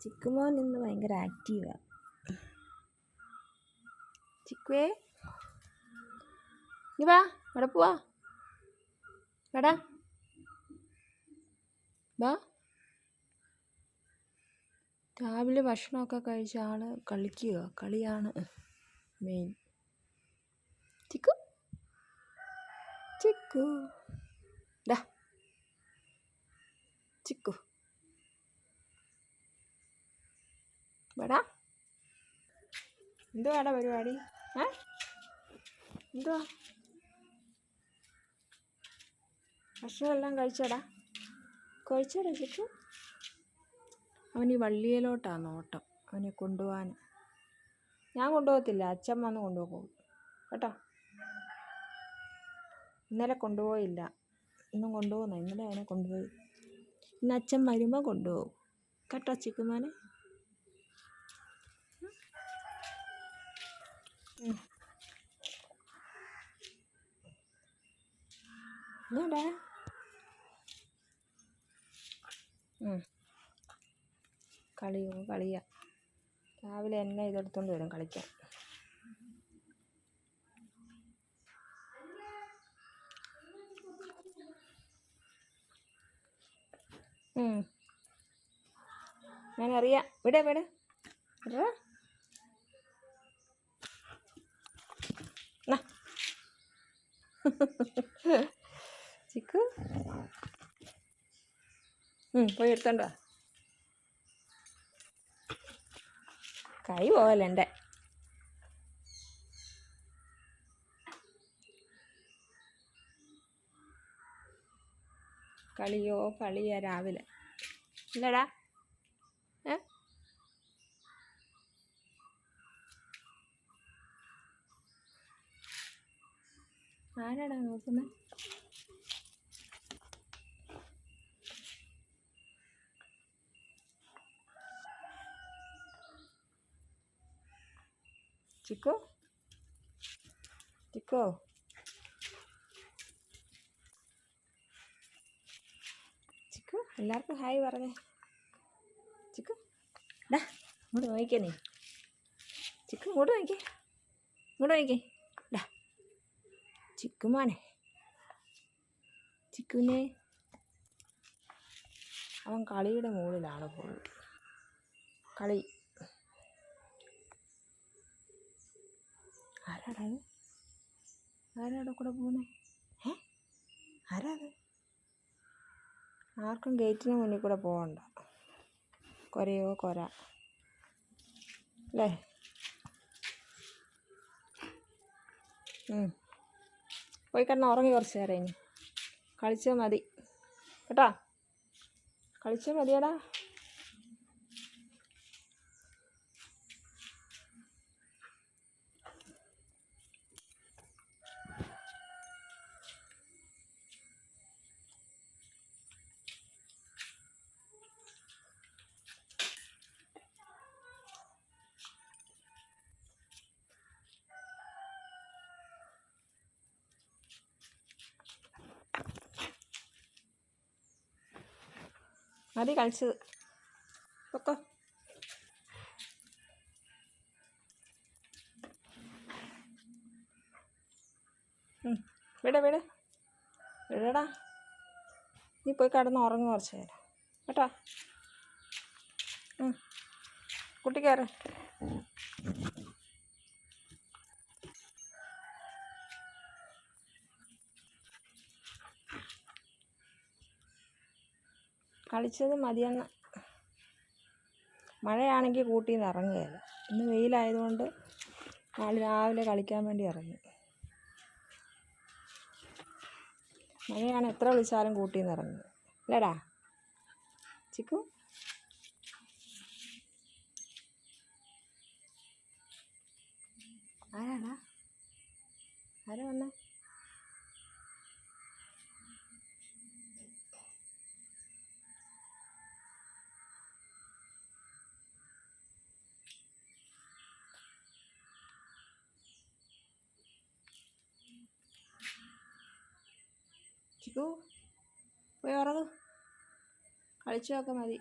ചിക്കുമോൻ ഇന്ന് ഭയങ്കര ആക്റ്റീവാണ് ചിക്കുവേ. നീ വാ എവിടെ പോവാ. എടാ. വാ. രാവിലെ ഭക്ഷണമൊക്കെ കഴിച്ച ആൾ കളിക്കുക കളിയാണ് മെയിൻ ചിക്കു. ചിക്കു. ഡാ ചിക്കു. വേടാ. എന്തുവാടാ പരിപാടി? ഏ? എന്തുവാ? ഭക്ഷണമെല്ലാം കഴിച്ചടാ? കഴിച്ചോടാ ചിക്കു അവൻ ഈ വള്ളിയിലോട്ടാണ് നോട്ടം അവനെ കൊണ്ടുപോകാൻ. ഞാൻ കൊണ്ടുപോകത്തില്ല. അച്ഛൻ വന്ന് കൊണ്ടുപോകും. കേട്ടോ? ഇന്നലെ കൊണ്ടുപോയില്ല. ഇന്നും കൊണ്ടുപോകുന്ന. ഇന്നലെ അവനെ കൊണ്ടുപോയി. ഇന്ന് അച്ഛൻ വരുമ്പോൾ കൊണ്ടുപോകും. കേട്ടോ ചിക്കുമാനെ? എന്നാടാ കളിയോ കളിയാ രാവിലെ എന്നെ ഇതെടുത്തോണ്ട് വരും കളിക്കാൻ ഞാനറിയാം ഇവിടെ ഇവിടെ ചിക്കു പോയി എടുത്തോണ്ടോ കൈ പോവല്ല എന്റെ? കളിയോ കളിയാ രാവിലെ. ഇല്ലടാ ഏ ആരാടാ നോക്കുന്നത് ചിക്കോ? ചിക്കോ? ചിക്കോ എല്ലാവർക്കും ഹായ് പറഞ്ഞേ. ചിക്കോ ഡാ ഇങ്ങോട്ട് നോക്കിക്കേ നീ. ചിക്കോ ഇങ്ങോട്ട് നോക്കിക്കേ. ഇങ്ങോട്ട് നോക്കിക്കേ. ഡാ ചിക്കുമാനെ ചിക്കുനെ അവൻ കളിയുടെ മുകളിലാണ് ഫുൾ കളി. ആരാടാ അത്? ആരാടെ കൂടെ പോകുന്നേ? ഏ? ആരാത്? ആർക്കും ഗേറ്റിന് മുന്നിൽ കൂടെ പോകണ്ട കൊരയോ കൊര. അല്ലേ? പോയി കിടന്ന് ഉറങ്ങി കുറച്ച് നേരം ഇനി. കളിച്ചാൽ മതി. കേട്ടോ? കളിച്ചാൽ മതിയടാ. മതി കളിച്ചത് പൊക്കോ വിട വിട. വിടടാ. നീ പോയി കിടന്ന് ഉറങ്ങും കുറച്ച് നേരം. കേട്ടോ? കുട്ടി കളിച്ചത് മതിയെന്ന്. മഴയാണെങ്കിൽ കൂട്ടി നിന്ന് ഇറങ്ങുകയില്ല. ഇന്ന് വെയിലായതുകൊണ്ട് നാളെ രാവിലെ കളിക്കാൻ വേണ്ടി ഇറങ്ങി. മഴയാണ് എത്ര വിളിച്ചാലും കൂട്ടിൽ നിന്ന് ഇറങ്ങി. അല്ലേടാ ചിക്കു. ആരാടാ? ആരാ വന്നേ? ചിക്കു പോയി ഉറങ്ങ് കളിച്ചു നോക്കാൻ മതി.